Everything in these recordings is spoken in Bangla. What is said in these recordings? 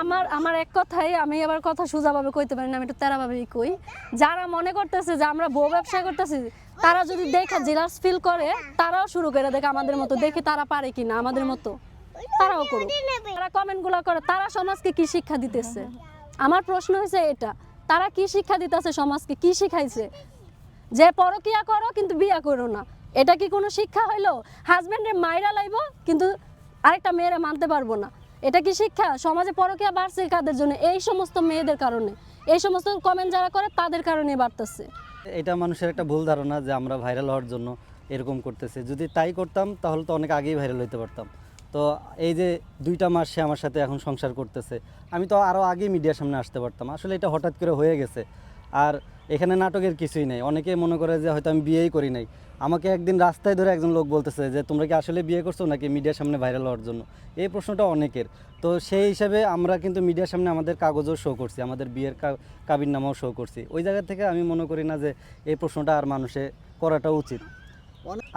আমার আমার এক কথাই আমি আবার কথা সোজাভাবে কইতে পারি না, আমি একটু তেরাভাবেই কই। যারা মনে করতেছে যে আমরা বউ ব্যবসা করতেছি, তারা যদি দেখে জেলাস ফিল করে, তারাও শুরু করে দেখে আমাদের মতো, দেখি তারা পারে কিনা আমাদের মতো। তারাও করুক। তারা কমেন্টগুলো করে, তারা সমাজকে কি শিক্ষা দিতেছে? আমার প্রশ্ন হয়েছে এটা, তারা কি শিক্ষা দিতেছে সমাজকে? কি শিখাইছে? যে পরকিয়া করো কিন্তু বিয়া করো না। এটা কি কোনো শিক্ষা হইল? হাজবেন্ডের মায়েরা লাইব, কিন্তু আরেকটা মেয়েরা মানতে পারব না। এটা কি শিক্ষা? সমাজে পরকিয়া বাড়ছে কাদের জন্য? এই সমস্ত মেয়েদের কারণে। এই সমস্ত কমেন্ট যারা করে, তাদের কারণে বাড়তেছে। এটা মানুষের একটা ভুল ধারণা যে আমরা ভাইরাল হওয়ার জন্য এরকম করতেছে। যদি তাই করতাম, তাহলে তো অনেক আগেই ভাইরাল হইতে পারতাম। তো এই যে দুইটা মাস সে আমার সাথে এখন সংসার করতেছে, আমি তো আরও আগেই মিডিয়ার সামনে আসতে পারতাম। আসলে এটা হঠাৎ করে হয়ে গেছে। আর এখানে নাটকের কিছুই নেই। অনেকে মনে করে যে হয়তো আমি বিয়েই করি নাই। আমাকে একদিন রাস্তায় ধরে একজন লোক বলতেছে যে তোমরা কি আসলে বিয়ে করছ নাকি মিডিয়ার সামনে ভাইরাল হওয়ার জন্য? এই প্রশ্নটা অনেকের। তো সেই হিসাবে আমরা কিন্তু মিডিয়ার সামনে আমাদের কাগজও শো করছি আমাদের বিয়ের কাবির নামাও শো করছি। ওই জায়গা থেকে আমি মনে করি না যে এই প্রশ্নটা আর মানুষে করাটা উচিত।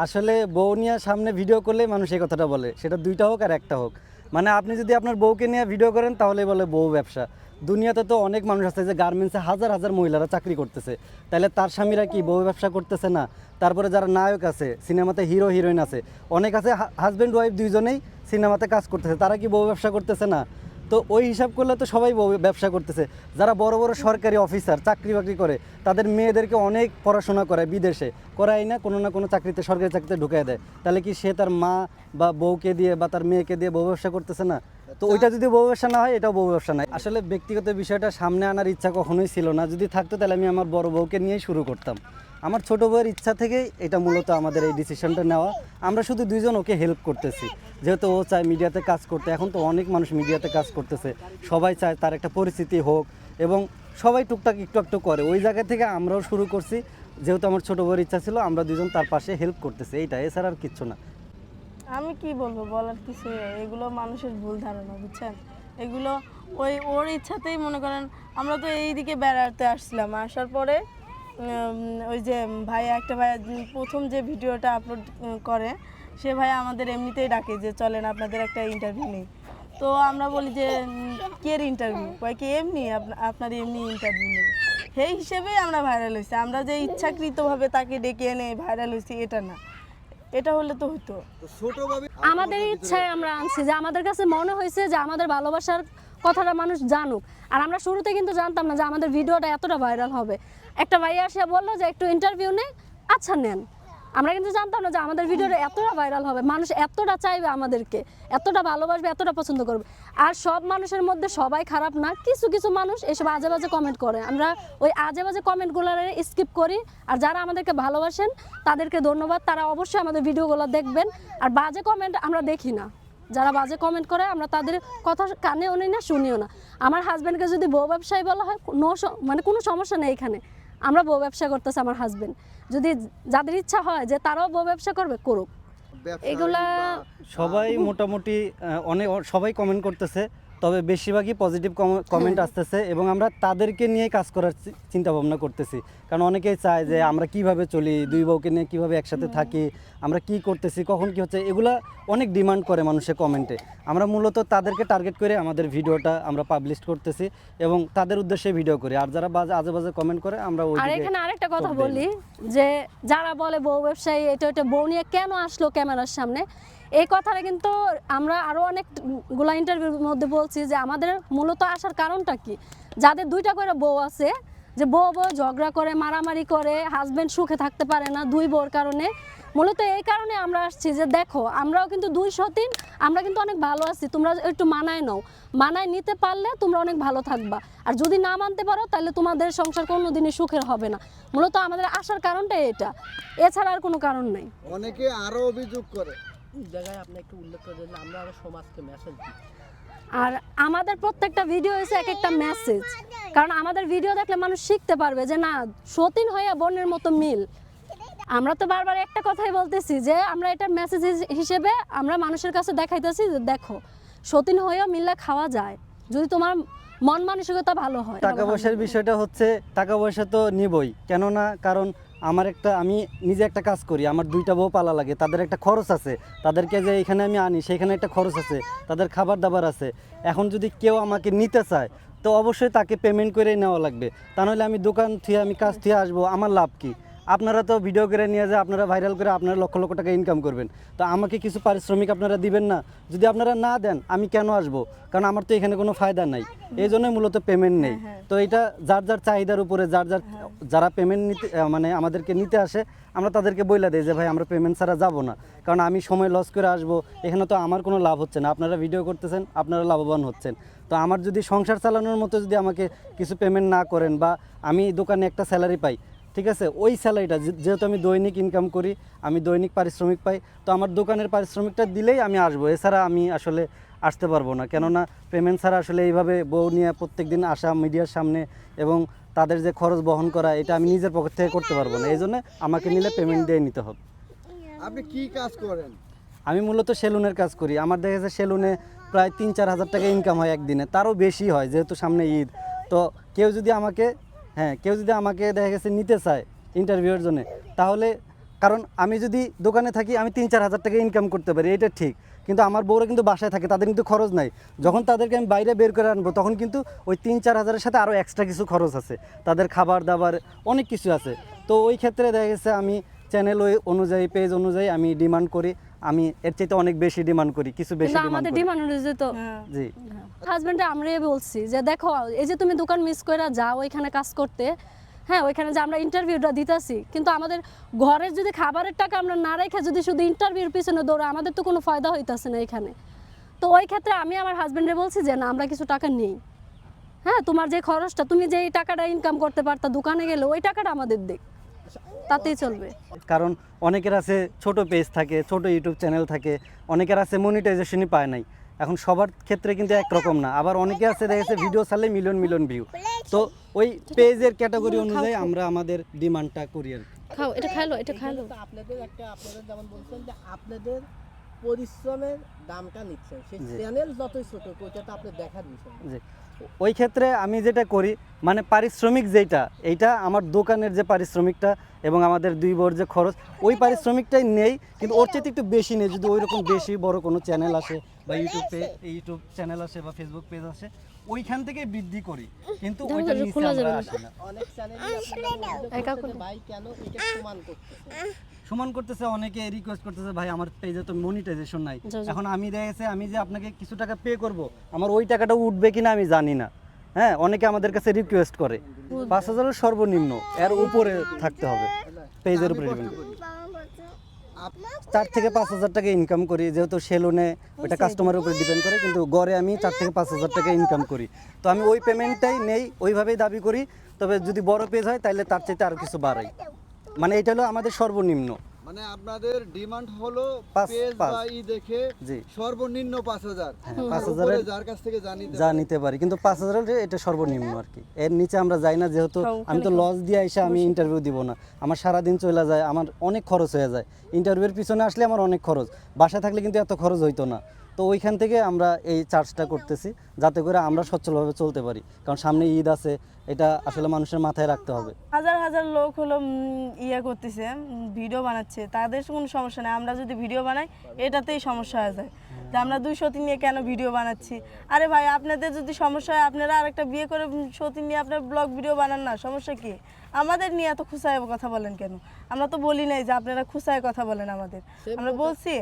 আসলে বউ নিয়ে সামনে ভিডিও করলে মানুষ এই কথাটা বলে। সেটা দুইটা হোক আর একটা হোক। মানে আপনি যদি আপনার বউকে নিয়ে ভিডিও করেন তাহলে বলে বউ ব্যবসা। দুনিয়াতে তো অনেক মানুষ আছে যে গার্মেন্টসে হাজার হাজার মহিলারা চাকরি করতেছে। তাহলে তার স্বামীরা কি বউ ব্যবসা করতেছে না? তারপরে যারা নায়ক আছে, সিনেমাতে হিরো হিরোইন আছে, অনেক আছে হাজব্যান্ড ওয়াইফ দুইজনেই সিনেমাতে কাজ করতেছে, তারা কি বউ ব্যবসা করতেছে না? তো ওই হিসাব করলে তো সবাই ব্যবসা করতেছে। যারা বড় বড় সরকারি অফিসার চাকরি বাকরি করে তাদের মেয়েদেরকে অনেক পড়াশোনা করে বিদেশে। করাই না কোনো না কোনো চাকরিতে সরকারি চাকরিতে ঢুকাই দেয়। তাহলে কি সে তার মা বা বউকে দিয়ে বা তার মেয়েকে দিয়ে বউ ব্যবসা করতেছে না? তো ওইটা যদি বউ ব্যবসা না হয় এটাও বউ ব্যবসা নাই। আসলে ব্যক্তিগত বিষয়টা সামনে আনার ইচ্ছা কখনোই ছিল না। যদি থাকতো তাহলে আমি আমার বড় বউকে নিয়েই শুরু করতাম। আমার ছোট বউয়ের ইচ্ছা থেকেই এটা মূলত আমাদের এই ডিসিশনটা নেওয়া। আমরা শুধু দুইজন ওকে হেল্প করতেছি। যেহেতু ও চায় মিডিয়াতে কাজ করতে, এখন তো অনেক মানুষ মিডিয়াতে কাজ করতেছে। সবাই চায় তার একটা পরিস্থিতি হোক এবং সবাই টুকটাক একটু একটু করে। ওই জায়গা থেকে আমরাও শুরু করছি। যেহেতু আমার ছোট বউয়ের ইচ্ছা ছিল, আমরা দুজন তার পাশে হেল্প করতেছি। এইটা এছাড়া আর কিচ্ছু না। আমি কি বলব? বলার কিছু এগুলো মানুষের ভুল ধারণা, বুঝছেন? এগুলো ওই ওর ইচ্ছাতেই মনে করেন, আমরা তো এই দিকে বেড়াতে আসছিলাম। আসার পরে ওই যে ভাই একটা ভাই প্রথম যে ভিডিওটা আপলোড করে সে ভাই আমাদের এমনিতেই ডাকে যে চলেন আপনাদের একটা ইন্টারভিউ নেই। তো আমরা বলি যে কের ইন্টারভিউ কয় কি এমনি আপনার এমনি ইন্টারভিউ নেব সেই হিসেবে আমরা ভাইরাল হয়েছি আমরা যে ইচ্ছাকৃতভাবে তাকে ডেকে এনে ভাইরাল হয়েছি এটা না। এটা হলে তো হতো আমাদের ইচ্ছায় আমরা আনছি যে আমাদের কাছে মনে হয়েছে যে আমাদের ভালোবাসার কথাটা মানুষ জানুক। আর আমরা শুরুতে কিন্তু জানতাম না যে আমাদের ভিডিওটা এতটা ভাইরাল হবে। একটা ভাইয়া এসে বলল যে, একটু ইন্টারভিউ নেই আচ্ছা নেন। আমরা কিন্তু জানতাম না যে আমাদের ভিডিওটা এতটা ভাইরাল হবে। মানুষ এতটা চাইবে আমাদেরকে, এতটা ভালোবাসবে, এতটা পছন্দ করবে। আর সব মানুষের মধ্যে সবাই খারাপ না, কিছু কিছু মানুষ এসব আজে বাজে কমেন্ট করে। আমরা ওই আজে বাজে কমেন্টগুলো স্কিপ করি। আর যারা আমাদেরকে ভালোবাসেন, তাদেরকে ধন্যবাদ। তারা অবশ্যই আমাদের ভিডিওগুলো দেখবেন। আর বাজে কমেন্ট আমরা দেখি না। যারা বাজে কমেন্ট করে আমরা তাদের কথা কানেও নেই না শুনিও না। আমার হাজব্যান্ডকে যদি বউ ব্যবসায়ী বলা হয় নো মানে কোনো সমস্যা নেই এখানে। আমরা বউ ব্যবসা করতেছে আমার হাজব্যান্ড যদি যাদের ইচ্ছা হয় যে তারাও বউ ব্যবসা করবে করুক। এগুলা সবাই মোটামুটি অনেক সবাই কমেন্ট করতেছে। তবে বেশিরভাগই পজিটিভ কমেন্ট আসতেছে এবং আমরা তাদেরকে নিয়ে কাজ করার চিন্তা ভাবনা করতেছি। কারণ অনেকেই চায় যে আমরা কীভাবে চলি দুই বউকে নিয়ে কীভাবে একসাথে থাকি আমরা কি করতেছি কখন কি হচ্ছে এগুলা অনেক ডিমান্ড করে মানুষের কমেন্টে আমরা মূলত তাদেরকে টার্গেট করে আমাদের ভিডিওটা আমরা পাবলিশ করতেছি এবং তাদের উদ্দেশ্যে ভিডিও করি। আর যারা বাজে আজে বাজে কমেন্ট করে আমরা আর এখানে আরেকটা কথা। বলি যে যারা বলে বউ ব্যবসায়ী এটা ওটা বউ নিয়ে কেন আসলো ক্যামেরার সামনে? এই কথাটা কিন্তু আমরা আরও অনেকগুলা ইন্টারভিউর মধ্যে বলছি যে আমাদের মূলত আসার কারণটা কি? যাদের দুইটা করে বউ আছে, যে বউ বউ ঝগড়া করে, মারামারি করে হাজবেন্ড সুখে থাকতে পারে না দুই বউর কারণে, মূলত এই কারণে আমরা আসছি যে দেখো, আমরাও কিন্তু দুই সতীন আমরা কিন্তু অনেক ভালো আছি, তোমরা একটু মানায় নাও। মানায় নিতে পারলে তোমরা অনেক ভালো থাকবা। আর যদি না মানতে পারো, তাহলে তোমাদের সংসার কোনোদিনই সুখের হবে না। মূলত আমাদের আসার কারণটাই এটা। এছাড়া আর কোনো কারণ নেই। অনেকে আরও অভিযোগ করে। জায়গায় আপনি একটু উল্লেখ করে দিলে আমরা আরও সমাজকে মেসেজ দিই। আর আমাদের প্রত্যেকটা ভিডিও হচ্ছে এক একটা মেসেজ কারণ আমাদের ভিডিও দেখলে মানুষ শিখতে পারবে যে না সতীন হইয়া বোনের মতো মিল। আমরা তো বারবার একটা কথাই বলতেছি যে আমরা এটা মেসেজ হিসেবে আমরা মানুষের কাছে দেখাইতেছি যে দেখো সতীন হইয়া মিললে খাওয়া যায়। যদি তোমার মন মানসিকতা ভালো হয় টাকা পয়সার বিষয়টা হচ্ছে টাকা পয়সা তো নিবই। কেননা কারণ আমার একটা, আমি নিজে একটা কাজ করি, আমার দুইটা বউ পালা লাগে, তাদের একটা খরচ আছে, তাদেরকে যে এখানে আমি আনি, সেখানে একটা খরচ আছে, তাদের খাবার দাবার আছে। এখন যদি কেউ আমাকে নিতে চায়, তো অবশ্যই তাকে পেমেন্ট করে নেওয়া লাগবে। তা নাহলে আমি দোকান থেকে আমি কাজ থেকে আসব, আমার লাভ কি? আপনারা তো ভিডিও করে নিয়ে যায় আপনারা ভাইরাল করে আপনারা লক্ষ লক্ষ টাকা ইনকাম করবেন। তো আমাকে কিছু পারিশ্রমিক আপনারা দিবেন না? যদি আপনারা না দেন আমি কেন আসব? কারণ আমার তো এখানে কোনো ফায়দা নাই। এই জন্যই মূলত পেমেন্ট নেই। তো এটা যার যার চাহিদার উপরে যার যার যারা পেমেন্ট নিতে মানে আমাদেরকে নিতে আসে আমরা তাদেরকে বইলা দিই যে ভাই আমরা পেমেন্ট ছাড়া যাব না। কারণ আমি সময় লস করে আসব এখানে তো আমার কোনো লাভ হচ্ছে না। আপনারা ভিডিও করতেছেন আপনারা লাভবান হচ্ছেন। তো আমার যদি সংসার চালানোর মতো যদি আমাকে কিছু পেমেন্ট না করেন বা আমি দোকানে একটা স্যালারি পাই ঠিক আছে? ওই স্যালারিটা যেহেতু আমি দৈনিক ইনকাম করি আমি দৈনিক পারিশ্রমিক পাই তো আমার দোকানের পারিশ্রমিকটা দিলেই আমি আসব। এছাড়া আমি আসলে আসতে পারব না। কেননা পেমেন্ট ছাড়া আসলে এইভাবে বউ নিয়ে প্রত্যেক দিন আসা মিডিয়ার সামনে এবং তাদের যে খরচ বহন করা এটা আমি নিজের পকেট থেকে করতে পারব না। এই জন্য আমাকে নিলে পেমেন্ট দিয়ে নিতে হবে। আপনি কি কাজ করেন? আমি মূলত সেলুনের কাজ করি। আমার দেখা যাচ্ছে সেলুনে প্রায় তিন চার হাজার টাকা ইনকাম হয় একদিনে। তারও বেশি হয় যেহেতু সামনে ঈদ। তো কেউ যদি আমাকে হ্যাঁ কেউ যদি আমাকে দেখা গেছে নিতে চায় ইন্টারভিউয়ের জন্য, তাহলে কারণ আমি যদি দোকানে থাকি, আমি তিন চার হাজার টাকা ইনকাম করতে পারি, এটা ঠিক। কিন্তু আমার বউরা কিন্তু বাসায় থাকে, তাদের কিন্তু খরচ নাই। যখন তাদেরকে আমি বাইরে বের করে আনব, তখন কিন্তু ওই তিন চার হাজারের সাথে আরও এক্সট্রা কিছু খরচ আছে। তাদের খাবার দাবার, অনেক কিছু আছে। তো ওই ক্ষেত্রে দেখা গেছে আমি চ্যানেল ওই অনুযায়ী পেজ অনুযায়ী আমি ডিমান্ড করি। আমি এর চাইতে অনেক বেশি ডিমান্ড করি কিছু বেশি ডিমান্ড আমাদের ডিমান্ড অনুযায়ী তো হ্যাঁ। জি। হাজবেন্ডে আমরাই বলছি যে দেখো এই যে তুমি দোকান মিস করে যাও ওইখানে কাজ করতে হ্যাঁ ওইখানে যে আমরা ইন্টারভিউটা দিতেছি কিন্তু আমাদের ঘরের যদি খাবারের টাকা আমরা না রেখে যদি শুধু ইন্টারভিউর পিছনে দৌড়ে আমাদের তো কোনো ফায়দা হইতাছে না এখানে। তো ওই ক্ষেত্রে আমি আমার হাজবেন্ডে বলছি যে না আমরা কিছু টাকা নেই। হ্যাঁ তোমার যে খরচটা তুমি যে এই টাকাটা ইনকাম করতে পারতা দোকানে গেলে ওই টাকাটা আমাদের দিক তাতেই চলবে। কারণ অনেকের আছে ছোট পেজ থাকে ছোট ইউটিউব চ্যানেল থাকে অনেকের আছে মনিটাইজেশনই পায় নাই। এখন সবার ক্ষেত্রে কিন্তু একরকম না। আবার অনেকে আছে দেখেছে ভিডিও ছাড়লে মিলিয়ন মিলিয়ন ভিউ তো ওই পেজের ক্যাটাগরি অনুযায়ী আমরা আমাদের ডিমান্ডটা করি আর খাও এটা খাইলো এটা খাইলো আপনাদের একটা আপনাদের যেমন বলছেন যে আপনাদের পরিশ্রমের দামটা নিচ্ছেন। সেই চ্যানেল যতই ছোট ওইটা তো আপনি দেখার বিষয় ওই ক্ষেত্রে আমি যেটা করি মানে পারিশ্রমিক যেটা এইটা আমার দোকানের যে পারিশ্রমিকটা এবং আমাদের দুই বর যে খরচ, ওই পারিশ্রমিকটাই নেই, কিন্তু ওর চাইতে একটু বেশি নেই, যদি ওই রকম বেশি বড় কোনো চ্যানেল আসে বা ইউটিউব ইউটিউব চ্যানেল আসে বা ফেসবুক পেজ আসে ওইখান থেকে বৃদ্ধি করি। কিন্তু ওইটা নিচে আমরা। আসি না। অনেক চ্যানেলই আপনারা একা করে। ভাই কেন এটা সমান করতেছে? সমান করতেছে অনেকে রিকোয়েস্ট করতেছে ভাই আমার পেজে তো মনিটাইজেশন নাই। এখন আমি দেখেছে আমি যে আপনাকে কিছু টাকা পে করব আমার ওই টাকাটা উঠবে কিনা আমি জানি না। হ্যাঁ অনেকে আমাদের কাছে রিকোয়েস্ট করে। পাঁচ হাজারের সর্বনিম্ন এর উপরে থাকতে হবে পেজের উপরে ডিপেন্ড করে। চার থেকে পাঁচ হাজার টাকা ইনকাম করি, যেহেতু সেলুনে ওটা কাস্টমারের উপরে ডিপেন্ড করে, কিন্তু গড়ে আমি চার থেকে পাঁচ হাজার টাকা ইনকাম করি। তো আমি ওই পেমেন্টটাই নেই, ওইভাবেই দাবি করি। তবে যদি বড় পেজ হয় তাহলে তার চাইতে আরও কিছু বাড়াই। মানে এটা হলো আমাদের সর্বনিম্ন। মানে আপনাদের ডিমান্ড হলো পাঁচ- পেজ বা ই দেখে সর্বনিম্ন পাঁচ হাজার। হ্যাঁ, যার কাছ থেকে জানি যা নিতে পারি। কিন্তু পাঁচ হাজার হলে এটা সর্বনিম্ন আর কি। এর নিচে আমরা যাই না যেহেতু আমি তো লস দিয়ে এসে আমি ইন্টারভিউ দিব না। আমার সারা দিন চলে যায় আমার অনেক খরচ হয়ে যায়। ইন্টারভিউর পিছনে আসলে আমার অনেক খরচ। বাসা থাকলে কিন্তু এত খরচ হইতো না। তো ওইখান থেকে আমরা এই চার্জটা করতেছি যাতে করে আমরা সচ্ছলভাবে চলতে পারি। কারণ সামনে ঈদ আছে এটা আসলে মানুষের মাথায় রাখতে হবে। হাজার হাজার লোক হলো ইয়ে করতেছে ভিডিও বানাচ্ছে। তাদের কোনো সমস্যা নেই। আমরা যদি ভিডিও বানাই এটাতেই সমস্যা হয়ে যায়। যে আমরা দুই সতী নিয়ে কেন ভিডিও বানাচ্ছি? আরে ভাই আপনাদের যদি সমস্যা হয় আপনারা আরেকটা বিয়ে করে সতী নিয়ে আপনার ব্লগ ভিডিও বানান না। সমস্যা কি? আমাদের নিয়ে এত খুশায় কথা বলেন কেন? আমরা তো বলি নাই যে আপনারা খুশায় কথা বলেন আমাদের। আমরা বলছি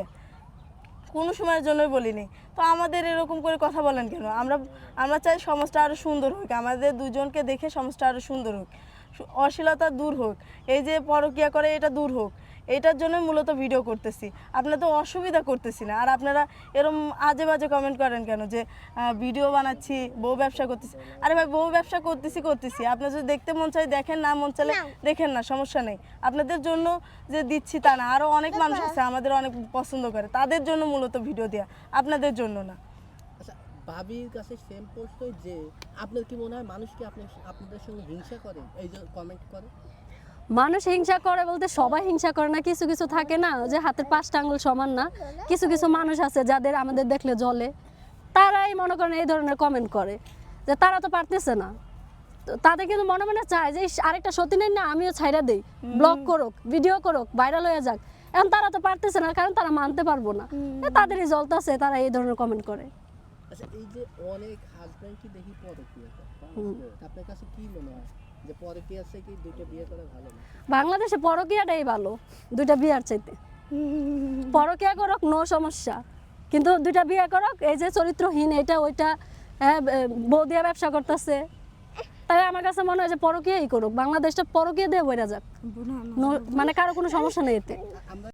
কোনো সময়ের জন্যই বলিনি। তো আমাদের এরকম করে কথা বলেন কেন? আমরা আমরা চাই সমাজটা আরও সুন্দর হোক, আমাদের দুজনকে দেখে সমাজটা আরও সুন্দর হোক অশ্লীলতা দূর হোক, এই যে পরকিয়া করে এটা দূর হোক। এটার জন্য মূলত ভিডিও করতেছি। আপনারা তো অসুবিধা করতেছি না। আর আপনারা এরম আজে বাজে কমেন্ট করেন কেন যে ভিডিও বানাচ্ছি বউ ব্যবসা করতেছি। আরে ভাই বউ ব্যবসা করতেছি করতেছি। আপনার যদি দেখতে মন চাই দেখেন। না মন চাইলে দেখেন না সমস্যা নেই। আপনাদের জন্য যে দিচ্ছি তা না। আরও অনেক মানুষ আছে আমাদের অনেক পছন্দ করে। তাদের জন্য মূলত ভিডিও দেওয়া আপনাদের জন্য না। আচ্ছা ভাবির কাছে সেম প্রশ্ন যে আপনার কি মনে হয় মানুষ কি আপনার আপনাদের সঙ্গে হিংসা করে? এই যে কমেন্ট করে। মানুষ হিংসা করে বলতে সবাই হিংসা করে না কিছু কিছু থাকে না যে হাতের পাঁচটা আঙ্গুল সমান না। কিছু কিছু মানুষ আছে যাদের আমাদের দেখলে জলে তারাই মনে করেন এই ধরনের কমেন্ট করে যে তারা তো পারতেছে না। তাদের কিন্তু মনে মনে চায় যে আরেকটা সতীনের না আমিও ছাইরা দেই। ব্লগ করুক ভিডিও করুক ভাইরাল হয়ে যাক। এখন তারা তো পারতেছে না কারণ তারা মানতে পারব না। এ তাদেরই জলতাছে তারা এই ধরনের কমেন্ট করে। আচ্ছা এই যে অনেক হাজব্যান্ড কি দেখি করে। আপনার কাছে কি মনে হয়? যে পরকিয়া আছে কি দুইটা বিয়ে করা ভালো না? বাংলাদেশে পরকিয়াটাই ভালো দুইটা বিয়ার চাইতে। পরকিয়া করক নো সমস্যা। কিন্তু দুইটা বিয়ে করক এই যে চরিত্রহীন এটা ওইটা হ্যাঁ, বৌদিয়া ব্যবসা করতেছে। তাই আমার কাছে মনে হয় যে পরকিয়াই করুক। বাংলাদেশটা পরকিয়া দিয়ে বইরা যাক। মানে কারও কোনো সমস্যা নেই এতে।